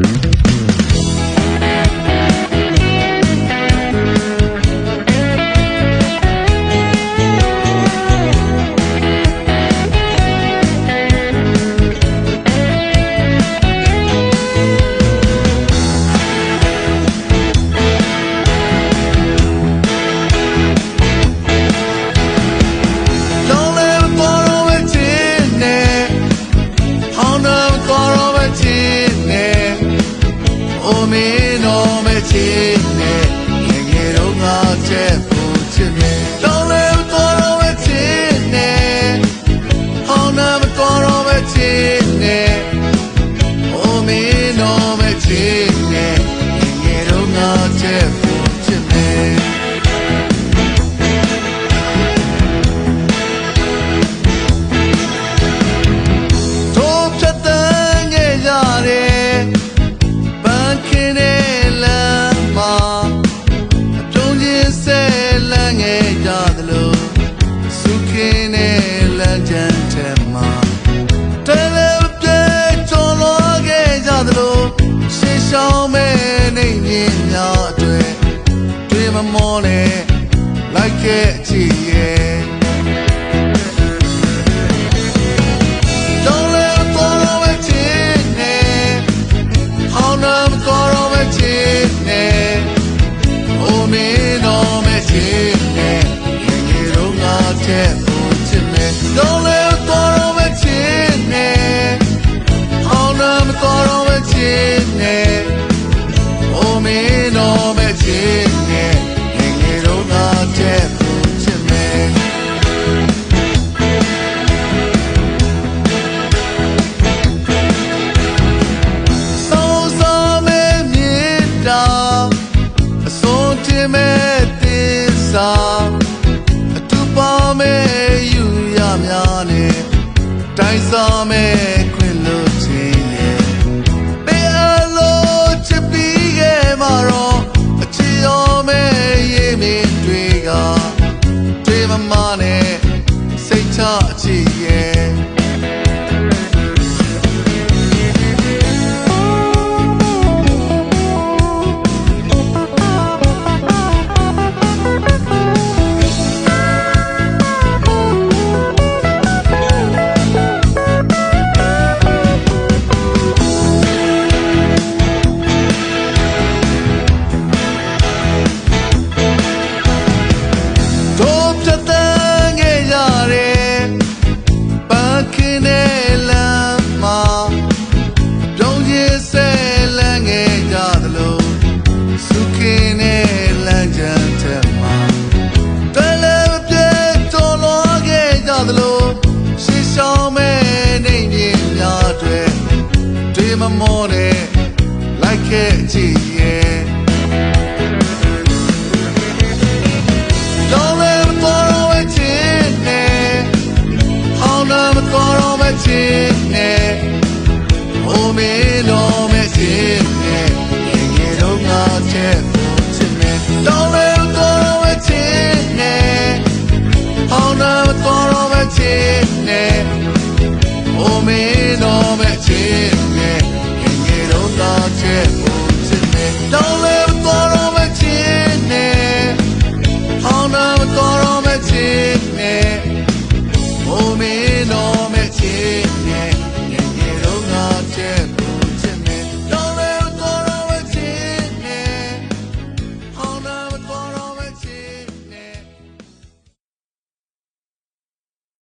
Mm-hmm. Oh me no me tonight. Yeah, don't got that put me. Don't let me မမောနဲ့လိုက်ခဲ့ချီရဲ့ စ္စာအတူပါမဲ့ယူရများနဲ့တိုင်းစားမဲ့ မမောနဲ့လိုက်ခဲ့ကြည့်ရဲ့တော့မတော်တော့မချင်နဲ့ဟောင်းနာမတော်တော့မချင်နဲ့ဟိုမေတော့မချင်နဲ့ငယ်တော့ငါချက်ချင်နဲ့တော့မတော်တော့မချင်နဲ့ဟောင်းနာမတော်တော့မချင်နဲ့ဟိုမေတော့မချင်